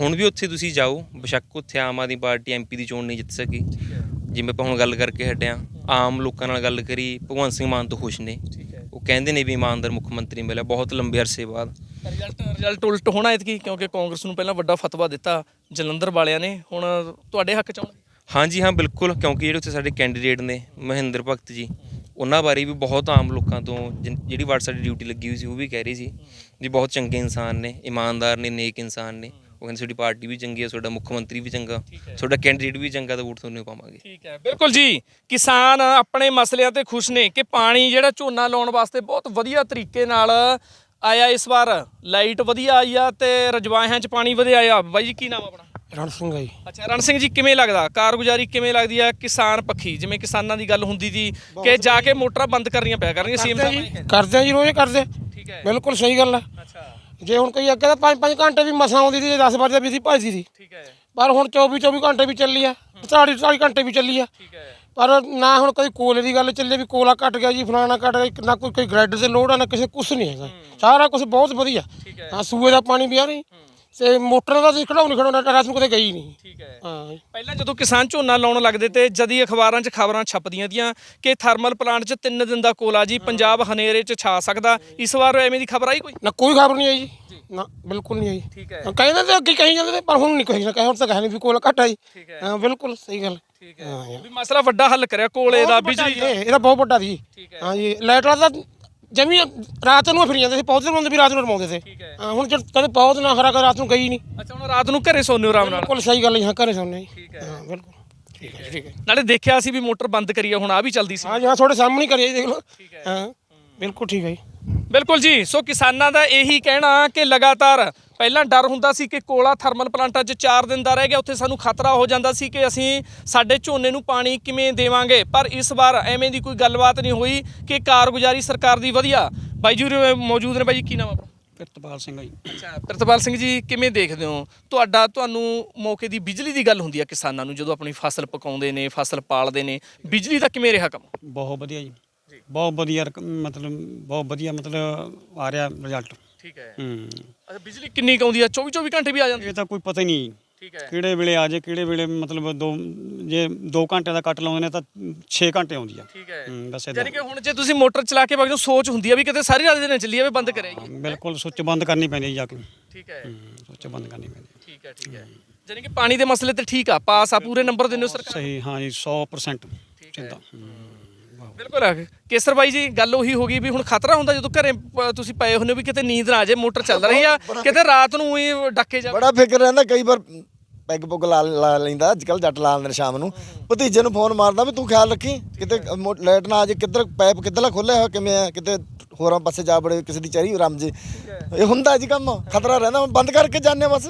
ਹੁਣ ਵੀ ਉੱਥੇ ਤੁਸੀਂ ਜਾਓ ਬੇਸ਼ੱਕ ਉੱਥੇ ਆਮ ਆਦਮੀ ਪਾਰਟੀ ਐਮਪੀ ਦੀ ਚੋਣ ਨਹੀਂ ਜਿੱਤ ਸਕੀ। ਜਿਵੇਂ ਆਪਾਂ ਹੁਣ ਗੱਲ ਕਰਕੇ ਹਟਿਆ ਆਮ ਲੋਕਾਂ ਨਾਲ ਗੱਲ ਕਰੀ ਭਗਵੰਤ ਸਿੰਘ ਮਾਨ ਤੋਂ ਖੁਸ਼ ਨੇ। ਉਹ ਕਹਿੰਦੇ ਨੇ ਵੀ ਇਮਾਨਦਾਰ ਮੁੱਖ ਮੰਤਰੀ ਮਿਲਿਆ ਬਹੁਤ ਲੰਬੇ ਅਰਸੇ ਬਾਅਦ। ਰਿਜ਼ਲਟ ਰਿਜ਼ਲਟ ਉਲਟ ਹੋਣਾ ਇਤਕੀ ਕਿਉਂਕਿ ਕਾਂਗਰਸ ਨੂੰ ਪਹਿਲਾਂ ਵੱਡਾ ਫਤਵਾ ਦਿੱਤਾ ਜਲੰਧਰ ਵਾਲਿਆਂ ਨੇ ਹੁਣ ਤੁਹਾਡੇ ਹੱਕ ਚ ਆਉਣਾ ਹਾਂਜੀ ਹਾਂ ਬਿਲਕੁਲ ਕਿਉਂਕਿ ਜਿਹੜੇ ਉੱਥੇ ਸਾਡੇ ਕੈਂਡੀਡੇਟ ਨੇ ਮਹਿੰਦਰ ਭਗਤ ਜੀ ਉਹਨਾਂ ਬਾਰੇ ਵੀ ਬਹੁਤ ਆਮ ਲੋਕਾਂ ਤੋਂ ਜਿਨ- ਜਿਹੜੀ ਵਾਰ ਸਾਡੀ ਡਿਊਟੀ ਲੱਗੀ ਹੋਈ ਸੀ ਉਹ ਵੀ ਕਹਿ ਰਹੀ ਸੀ ਵੀ ਬਹੁਤ ਚੰਗੇ ਇਨਸਾਨ ਨੇ ਇਮਾਨਦਾਰ ਨੇ ਨੇਕ ਇਨਸਾਨ ਨੇ। ਉਹ ਕਹਿੰਦੇ ਸਾਡੀ ਪਾਰਟੀ ਵੀ ਚੰਗੀ ਹੈ ਤੁਹਾਡਾ ਮੁੱਖ ਮੰਤਰੀ ਵੀ ਚੰਗਾ ਤੁਹਾਡਾ ਕੈਂਡੀਡੇਟ ਵੀ ਚੰਗਾ ਤਾਂ ਵੋਟ ਤੁਹਾਨੂੰ ਹੀ ਪਾਵਾਂਗੇ। ਠੀਕ ਹੈ ਬਿਲਕੁਲ ਜੀ। ਕਿਸਾਨ ਆਪਣੇ ਮਸਲਿਆਂ ਤੇ ਖੁਸ਼ ਨੇ ਕਿ ਪਾਣੀ ਜਿਹੜਾ ਝੋਨਾ ਲਾਉਣ ਵਾਸਤੇ ਬਹੁਤ ਵਧੀਆ ਤਰੀਕੇ ਨਾਲ ਆਇਆ ਇਸ ਵਾਰ? ਲਾਈਟ ਵਧੀਆ ਆਈ ਆ ਤੇ ਰਜਵਾਹਿਆਂ 'ਚ ਪਾਣੀ ਵਧਿਆ ਆ। ਬਾਈ ਜੀ ਕੀ ਨਾਮ ਆਪਣਾ? ਰਣ ਸਿੰਘ ਆ ਜੀ। ਅੱਛਾ ਰਣ ਸਿੰਘ ਜੀ ਕਿਵੇਂ ਲੱਗਦਾ? ਕਾਰਗੁਜ਼ਾਰੀ ਕਿਵੇਂ ਲੱਗਦੀ ਆ? ਕਿਸਾਨ ਪੱਖੀ ਜਿਵੇਂ ਕਿਸਾਨਾਂ ਦੀ ਗੱਲ ਹੁੰਦੀ ਸੀ ਕਿ ਜਾ ਕੇ ਮੋਟਰਾਂ ਬੰਦ ਕਰਨੀਆਂ ਪਿਆ ਕਰਨਗੀਆਂ ਸੀਐਮ ਕਰਦੇ ਸਾਹਿਬ ਜੀ ਕਰਦੇ ਆ ਜੀ ਰੋਜ਼ ਕਰਦੇ। ਠੀਕ ਹੈ। ਬਿਲਕੁਲ ਸਹੀ ਗੱਲ ਆ। ਅੱਛਾ। ਜੇ ਹੁਣ ਕੋਈ ਅੱਗੇ ਤਾਂ 5-5 ਘੰਟੇ ਵੀ ਮਸਾਂ ਆਉਂਦੀ ਸੀ 10 ਵਜੇ ਵੀ ਸੀ ਭੱਜਦੀ ਸੀ। ਠੀਕ ਹੈ। ਪਰ ਹੁਣ 24-24 ਘੰਟੇ ਵੀ ਚੱਲੀ ਆ 40-40 ਘੰਟੇ ਵੀ ਚੱਲੀ ਆ। ਠੀਕ ਹੈ। ਪਰ ਨਾ ਹੁਣ ਕੋਈ ਕੋਲੇ ਦੀ ਗੱਲ ਚੱਲੇ ਵੀ ਕੋਲਾ ਘਟ ਗਿਆ ਜੀ ਫਲਾਣਾ ਘਟ ਗਿਆ ਨਾ ਕੋਈ ਕੋਈ ਗ੍ਰੈਡ ਦੇ ਲੋੜ ਆ ਨਾ ਕਿਸੇ ਕੁਛ ਨਹੀਂ ਹੈਗਾ। ਸਾਰਾ ਕੁਝ ਬਹੁਤ ਵਧੀਆ। ਹਾਂ। ਸੂਏ ਦਾ ਪਾਣੀ ਵੀ ਆ ਰਹੀ ਤੇ ਮੋਟਰ ਦਾ ਅਸੀਂ ਖੜਾਉਣਾ ਰਾਤ ਨੂੰ ਕਦੇ ਗਈ ਨਹੀਂ। ਠੀਕ ਹੈ। ਹਾਂ। ਪਹਿਲਾਂ ਜਦੋਂ ਕਿਸਾਨ ਝੋਨਾ ਲਾਉਣ ਲੱਗਦੇ ਤੇ ਜਦੀ ਅਖਬਾਰਾਂ 'ਚ ਖਬਰਾਂ ਛਪਦੀਆਂ ਤੀਆਂ ਕਿ ਥਰਮਲ ਪਲਾਂਟ 'ਚ 3 ਦਿਨ ਦਾ ਕੋਲਾ ਜੀ ਪੰਜਾਬ ਹਨੇਰੇ 'ਚ ਛਾ ਸਕਦਾ ਇਸ ਵਾਰ ਐਵੇਂ ਦੀ ਖਬਰ ਆਈ ਕੋਈ? ਨਾ ਕੋਈ ਖਬਰ ਨਹੀਂ ਆਈ ਜੀ। ਨਾ ਬਿਲਕੁਲ ਨਹੀਂ ਆਈ। ਠੀਕ ਹੈ। ਕਹਿੰਦੇ ਤੇ ਅੱਗੇ ਕਹੀ ਜਾਂਦੇ ਤੇ ਪਰ ਹੁਣ ਨਹੀਂ ਕਹੀ ਨਾ ਕਹੇ ਹੁਣ ਤਾਂ ਕਹੇ ਨਹੀਂ ਵੀ ਕੋਲ ਘਟ ਆਈ। ਹੈ। ਬਿਲਕੁਲ ਸਹੀ ਗੱਲ। ਠੀਕ ਹੈ। ਵੀ ਮਸਲਾ ਵੱਡਾ ਹੱਲ ਕਰਿਆ ਕੋਲੇ ਦਾ ਬਿਜਲੀ ਜੀ ਦਾ ਇਹਦਾ ਬਹੁਤ ਵੱਡਾ ਹੈ। ਹਾਂ ਜੀ ਲਾਈਟ ਵਾਲਾ ਤਾਂ ਜਮੀ ਰਾਤ ਨੂੰ ਫਿਰ ਜਾਂਦੇ ਸੀ ਪੌਦੇ ਨੂੰ ਵੀ ਰਾਤ ਨੂੰ ਰਮਾਉਂਦੇ ਸੀ। ਹੈ। ਹੁਣ ਜਦ ਕਦੇ ਪੌਦ ਨਾ ਹਰਾ ਕਰ ਰਾਤ ਨੂੰ ਗਈ ਨਹੀਂ। ਅੱਛਾ ਹੁਣ ਰਾਤ ਨੂੰ ਘਰੇ ਸੌਂਦੇ ਹੋ ਆਰਾਮ ਨਾਲ? ਬਿਲਕੁਲ ਸਹੀ ਗੱਲ ਹੈ ਹਾਂ ਘਰੇ ਸੌਂਦੇ ਜੀ। ਠੀਕ ਹਾਂ। ਬਿਲਕੁਲ। ਠੀਕ ਹੈ ਜੀ, ਠੀਕ ਹੈ। ਨਾਲੇ ਦੇਖਿਆ ਸੀ ਵੀ ਮੋਟਰ ਬੰਦ ਕਰੀ ਆ ਹੁਣ ਆ ਵੀ ਚੱਲਦੀ ਸੀ। ਹਾਂ ਜੀ ਹਾਂ ਤੁਹਾਡੇ ਸਾਹਮਣੇ ਹੀ ਕਰੀਏ ਦੇਖ ਲਓ। ਠੀਕ ਹੈ। ਹਾਂ ਬਿਲਕੁਲ ਠੀਕ ਹੈ ਜੀ। ਬਿਲਕੁਲ ਜੀ ਸੋ ਕਿਸਾਨਾਂ ਦਾ ਇਹੀ ਕਹਿਣਾ ਕਿ ਲਗਾਤਾਰ ਪਹਿਲਾਂ ਡਰ ਹੁੰਦਾ ਸੀ ਕਿ ਕੋਲਾ ਥਰਮਲ ਪਲਾਂਟਾਂ 'ਚ 4 ਦਿਨ ਦਾ ਰਹਿ ਗਿਆ ਉੱਥੇ ਸਾਨੂੰ ਖਤਰਾ ਹੋ ਜਾਂਦਾ ਸੀ ਕਿ ਅਸੀਂ ਸਾਡੇ ਝੋਨੇ ਨੂੰ ਪਾਣੀ ਕਿਵੇਂ ਦੇਵਾਂਗੇ। ਪਰ ਇਸ ਵਾਰ ਐਵੇਂ ਦੀ ਕੋਈ ਗੱਲਬਾਤ ਨਹੀਂ ਹੋਈ ਕਿ ਕਾਰਗੁਜ਼ਾਰੀ ਸਰਕਾਰ ਦੀ ਵਧੀਆ। ਬਾਈ ਜੀ ਉਰੇ ਮੌਜੂਦ ਨੇ ਬਾਈ ਜੀ ਕੀ ਨਾਮ ਆਪਣਾ? ਪ੍ਰਿਤਪਾਲ ਸਿੰਘ ਜੀ। ਅੱਛਾ ਪ੍ਰਿਤਪਾਲ ਸਿੰਘ ਜੀ ਕਿਵੇਂ ਦੇਖਦੇ ਹੋ? ਤੁਹਾਡਾ ਤੁਹਾਨੂੰ ਮੌਕੇ ਦੀ ਬਿਜਲੀ ਦੀ ਗੱਲ ਹੁੰਦੀ ਹੈ ਕਿਸਾਨਾਂ ਨੂੰ ਜਦੋਂ ਆਪਣੀ ਫਸਲ ਪਕਾਉਂਦੇ ਨੇ ਫਸਲ ਪਾਲਦੇ ਨੇ ਬਿਜਲੀ ਦਾ ਕਿਵੇਂ ਰਿਹਾ ਕੰਮ? ਬਹੁਤ ਵਧੀਆ ਜੀ। ਬਹੁਤ ਵਧੀਆ ਰਕ- ਮਤਲਬ ਬਹੁਤ ਵਧੀਆ ਮਤਲਬ ਆ ਰਿਹਾ ਰਿਜ਼ਲਟ ਠੀਕ ਹੈ। ਹੂੰ। ਅੱਛਾ ਬਿਜਲੀ ਕਿੰਨੀ ਕੁ ਆਉਂਦੀ ਹੈ 24 24 ਘੰਟੇ ਵੀ ਆ ਜਾਂਦੀ। ਇਹ ਤਾਂ ਕੋਈ ਪਤਾ ਹੀ ਨਹੀਂ। ਠੀਕ ਹੈ। ਕਿਹੜੇ ਵੇਲੇ ਆ ਜੇ ਕਿਹੜੇ ਵੇਲੇ ਮਤਲਬ ਦੋ ਜੇ 2 ਘੰਟੇ ਦਾ ਕੱਟ ਲਾਉਂਦੇ ਨੇ ਤਾਂ 6 ਘੰਟੇ ਆਉਂਦੀ ਆ। ਠੀਕ ਹੈ। ਹੂੰ ਬਸ ਏਦਾਂ। ਯਾਨੀ ਕਿ ਹੁਣ ਜੇ ਤੁਸੀਂ ਮੋਟਰ ਚਲਾ ਕੇ ਵਗਦੇ ਸੋਚ ਹੁੰਦੀ ਹੈ ਵੀ ਕਿਤੇ ਸਾਰੀ ਰਾਤ ਦਿਨ ਚੱਲੀ ਜਾਵੇ ਬੰਦ ਕਰਿਆ ਜੀ ਬਿਲਕੁਲ ਸੁੱਚ ਬੰਦ ਕਰਨੀ ਪੈਂਦੀ ਹੈ ਜਾ ਕੇ। ਠੀਕ ਹੈ। ਹੂੰ, ਸੁੱਚ ਬੰਦ ਕਰਨੀ ਪੈਂਦੀ। ਠੀਕ ਹੈ ਠੀਕ ਹੈ। ਯਾਨੀ ਕਿ ਪਾਣੀ ਦੇ ਮਸਲੇ ਤੇ ਠੀਕ ਆ? ਪਾਸ ਆ ਪੂਰੇ ਨੰਬਰ ਦਿੰਦੇ ਹੋ ਸਰਕਾਰ? ਸਹੀ ਹਾਂ ਜੀ 100% ਚਿੰਤਾ। ਹੂੰ। ਬਿਲਕੁਲ ਆ। ਕੇਸਰ ਬਾਈ ਜੀ ਗੱਲ ਉਹੀ ਹੋ ਗਈ ਵੀ ਹੁਣ ਖਤਰਾ ਹੁੰਦਾ ਜਦੋਂ ਘਰੇ ਤੁਸੀਂ ਪਏ ਹੁੰਦੇ ਹੋ ਵੀ ਕਿਤੇ ਨੀਂਦ ਨਾ ਆ ਜਾਏ ਮੋਟਰ ਚੱਲ ਰਹੀ ਆ ਕਿਤੇ ਰਾਤ ਨੂੰ ਹੀ ਡੱਕੇ ਜਾ ਬੜਾ ਫਿਕਰ ਰਹਿੰਦਾ ਕਈ ਵਾਰ ਪੈਗ ਪੁੱਗ ਲਾ ਲਾ ਲੈਂਦਾ ਅੱਜ ਕੱਲ ਜੱਟ ਲਾ ਲੈਂਦੇ ਨੇ ਸ਼ਾਮ ਨੂੰ। ਭਤੀਜੇ ਨੂੰ ਫੋਨ ਮਾਰਦਾ ਵੀ ਤੂੰ ਖਿਆਲ ਰੱਖੀ ਕਿਤੇ ਮੋ- ਲਾਈਟ ਨਾ ਆ ਜੇ ਕਿੱਧਰ ਪਾਈਪ ਕਿੱਧਰਲਾ ਖੋਲਿਆ ਹੋਇਆ ਕਿਵੇਂ ਆ ਕਿਤੇ ਹੋਰਾਂ ਪਾਸੇ ਜਾ ਬੜੇ ਕਿਸੇ ਦੀ ਚੈਰੀ ਰਮ ਜੇ। ਇਹ ਹੁੰਦਾ ਜੀ ਕੰਮ ਖਤਰਾ ਰਹਿੰਦਾ ਹੁਣ ਬੰਦ ਕਰਕੇ ਜਾਂਦੇ ਬਸ।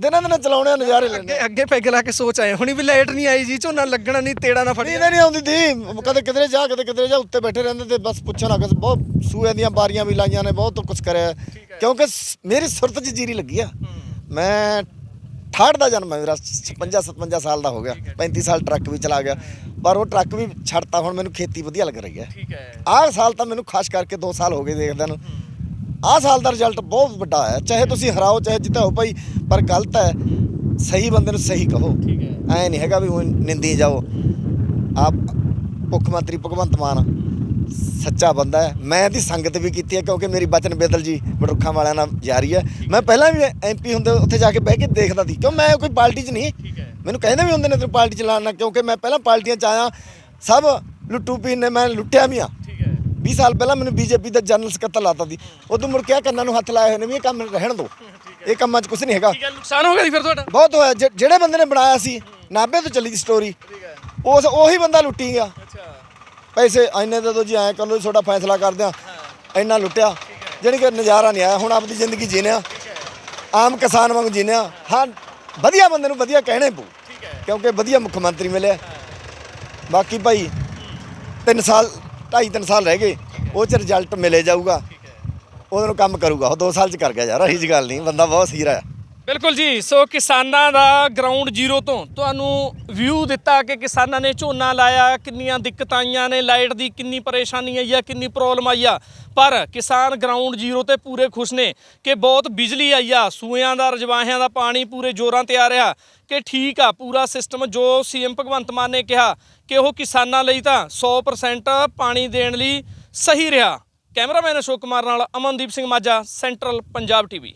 ਦਿਨਾਂ ਦਿਨਾਂ ਚਲਾਉਣੇ ਆ, ਨਜ਼ਾਰੇ ਲੈਣੇ ਅੱਗੇ ਅੱਗੇ ਪੈਗ ਲਾ ਕੇ ਸੋਚ ਆਏ ਹੁਣੀ ਵੀ ਲਾਈਟ ਨਹੀਂ ਆਈ ਜੀ ਝੋਨਾ ਲੱਗਣਾ ਨਹੀਂ ਤੇੜਾ ਨਾ ਫੜੀ ਨੀਂਦ ਨਹੀਂ ਆਉਂਦੀ ਤੀ। ਕਦੇ ਕਿਧਰੇ ਜਾ ਕਦੇ ਕਿਧਰੇ ਜਾ ਉੱਤੇ ਬੈਠੇ ਰਹਿੰਦੇ ਤੇ ਬਸ ਪੁੱਛੋ ਨਾ ਬਹੁਤ ਸੂਏ ਦੀਆਂ ਬਾਰੀਆਂ ਵੀ ਲਾਈਆਂ ਨੇ ਬਹੁਤ ਕੁਝ ਕਰਿਆ। ਕਿਉਂਕਿ ਸ- ਮੇਰੀ ਸੁਰਤ 'ਚ ਜੀਰੀ ਲੱਗੀ ਆ। ਮੈਂ 68 ਦਾ ਜਨਮ ਹੈ ਮੇਰਾ 56 57 ਸਾਲ ਦਾ ਹੋ ਗਿਆ। 35 ਸਾਲ ਟਰੱਕ ਵੀ ਚਲਾ ਗਿਆ। ਪਰ ਉਹ ਟਰੱਕ ਵੀ ਛੱਡਤਾ ਹੁਣ ਮੈਨੂੰ ਖੇਤੀ ਵਧੀਆ ਲੱਗ ਰਹੀ ਹੈ। ਠੀਕ ਹੈ। ਆਹ ਸਾਲ ਤਾਂ ਮੈਨੂੰ ਖਾਸ ਕਰਕੇ 2 ਸਾਲ ਹੋ ਗਏ ਦੇਖਦਿਆਂ ਨੂੰ। ਆਹ ਸਾਲ ਦਾ ਰਿਜ਼ਲਟ ਬਹੁਤ ਵੱਡਾ ਆਇਆ ਚਾਹੇ ਤੁਸੀਂ ਹਰਾਓ ਚਾਹੇ ਜਿਤਾਓ ਭਾਈ ਪਰ ਗਲਤ ਹੈ। ਸਹੀ ਬੰਦੇ ਨੂੰ ਸਹੀ ਕਹੋ। ਠੀਕ ਹੈ। ਐ ਨਹੀਂ ਹੈਗਾ ਵੀ ਨਿੰਦੀ ਜਾਓ। ਆਪ ਮੁੱਖ ਮੰਤਰੀ ਭਗਵੰਤ ਮਾਨ ਸੱਚਾ ਬੰਦਾ ਹੈ। ਮੈਂ ਇਹਦੀ ਸੰਗਤ ਵੀ ਕੀਤੀ ਹੈ ਕਿਉਂਕਿ ਮੇਰੀ ਬਚਨ ਬੇਦਲ ਜੀ ਬੜੁੱਖਾਂ ਵਾਲਿਆਂ ਨਾਲ ਜਾਰੀ ਹੈ। ਮੈਂ ਪਹਿਲਾਂ ਵੀ ਐਮਪੀ ਹੁੰਦੇ ਉੱਥੇ ਜਾ ਕੇ ਬਹਿ ਕੇ ਦੇਖਦਾ ਸੀ। ਕਿਉਂ ਮੈਂ ਕੋਈ ਪਾਰਟੀ 'ਚ ਨਹੀਂ। ਮੈਨੂੰ ਕਹਿੰਦੇ ਵੀ ਹੁੰਦੇ ਨੇ ਤੂੰ ਪਾਰਟੀ ਚਲਾਉਣਾ ਕਿਉਂਕਿ ਮੈਂ ਪਹਿਲਾਂ ਪਾਰਟੀਆਂ 'ਚ ਆਇਆ। ਸਭ ਲੁੱਟੂ ਪੀਣ ਨੇ ਮੈਂ ਲੁੱਟਿਆ ਵੀ ਆ ਠੀਕ ਹੈ। 20 ਸਾਲ ਪਹਿਲਾਂ ਮੈਨੂੰ ਬੀਜੇਪੀ ਦਾ ਜਨਰਲ ਸਕੱਤਰ ਲਾਤਾ ਸੀ। ਉਦੋਂ ਮੁੜ ਕੇ ਕੰਨਾਂ ਨੂੰ ਹੱਥ ਲਾਏ ਹੋਏ ਨੇ ਵੀ ਇਹ ਕੰਮ ਰਹਿਣ ਦਿਓ। ਇਹ ਕੰਮਾਂ 'ਚ ਕੁਝ ਨਹੀਂ ਹੈਗਾ। ਨੁਕਸਾਨ ਹੋ ਗਿਆ ਜੀ ਫਿਰ ਤੁਹਾਡਾ? ਬਹੁਤ ਹੋਇਆ। ਜਿਹੜੇ ਬੰਦੇ ਨੇ ਬਣਾਇਆ ਸੀ ਨਾਭੇ ਤੋਂ ਚੱਲੀ ਦੀ ਸਟੋਰੀ ਉਸ ਉਹੀ ਬੰਦਾ ਲੁੱਟੀ ਗਿਆ। ਪੈਸੇ ਇੰਨੇ ਦੇ ਦੋ ਜੀ, ਐਂ ਕਰ ਲਓ ਜੀ, ਤੁਹਾਡਾ ਫੈਸਲਾ ਕਰਦੇ ਆ ਇੰਨਾ ਲੁੱਟਿਆ। ਜਿਹੜੀ ਕਿ ਨਜ਼ਾਰਾ ਨਹੀਂ ਆਇਆ, ਹੁਣ ਆਪਦੀ ਜ਼ਿੰਦਗੀ ਜੀਨੇ ਆਮ ਕਿਸਾਨ ਵਾਂਗ ਜੀਨੇ ਆ ਹਾਂ ਵਧੀਆ ਬੰਦੇ ਨੂੰ ਵਧੀਆ ਕਹਿਣੇ ਪਊ। ਕਿਉਂਕਿ ਵਧੀਆ ਮੁੱਖ ਮੰਤਰੀ ਮਿਲਿਆ। ਬਾਕੀ ਭਾਈ 3 ਸਾਲ 2.5 3 ਸਾਲ ਰਹਿ ਗਏ। ਉਹ ਚ ਰਿਜ਼ਲਟ ਮਿਲੇ ਜਾਊਗਾ। ਉਹਨਾਂ ਨੂੰ ਕੰਮ ਕਰੂਗਾ। ਉਹ 2 ਸਾਲ ਚ ਕਰ ਗਿਆ ਯਾਰ, ਇਹੀ ਜੀ ਗੱਲ ਨਹੀਂ। ਬੰਦਾ ਬਹੁਤ ਸੀਰਾ ਹੈ ਬਿਲਕੁਲ ਜੀ, ਸੋ ਕਿਸਾਨਾਂ ਦਾ ਗਰਾਊਂਡ ਜ਼ੀਰੋ ਤੋਂ ਤੁਹਾਨੂੰ ਵਿਊ ਦਿੱਤਾ ਕਿ ਕਿਸਾਨਾਂ ਨੇ ਝੋਨਾ ਲਾਇਆ, ਕਿੰਨੀਆਂ ਦਿੱਕਤਾਂ ਆਈਆਂ ਨੇ, ਲਾਈਟ ਦੀ ਕਿੰਨੀ ਪਰੇਸ਼ਾਨੀ ਆਈ ਆ, ਕਿੰਨੀ ਪ੍ਰੋਬਲਮ ਆਈ ਆ। ਪਰ ਕਿਸਾਨ ਗਰਾਊਂਡ ਜ਼ੀਰੋ ਤੇ ਪੂਰੇ ਖੁਸ਼ ਨੇ ਕਿ ਬਹੁਤ ਬਿਜਲੀ ਆਈ ਆ ਸੂਇਆਂ ਦਾ, ਰਜਵਾਹਿਆਂ ਦਾ ਪਾਣੀ ਪੂਰੇ ਜ਼ੋਰਾਂ ਤੇ ਆ ਰਿਹਾ ਕਿ ਠੀਕ ਆ, ਪੂਰਾ ਸਿਸਟਮ ਜੋ ਸੀਐਮ ਭਗਵੰਤ ਮਾਨ ਨੇ ਕਿਹਾ ਕਿ ਉਹ ਕਿਸਾਨਾਂ ਲਈ ਤਾਂ 100% ਪਾਣੀ ਦੇਣ ਲਈ ਸਹੀ ਰਿਹਾ। ਕੈਮਰਾਮੈਨ ਅਸ਼ੋਕ ਕੁਮਾਰ ਨਾਲ ਅਮਨਦੀਪ ਸਿੰਘ ਮਾਝਾ ਸੈਂਟਰਲ ਪੰਜਾਬ ਟੀਵੀ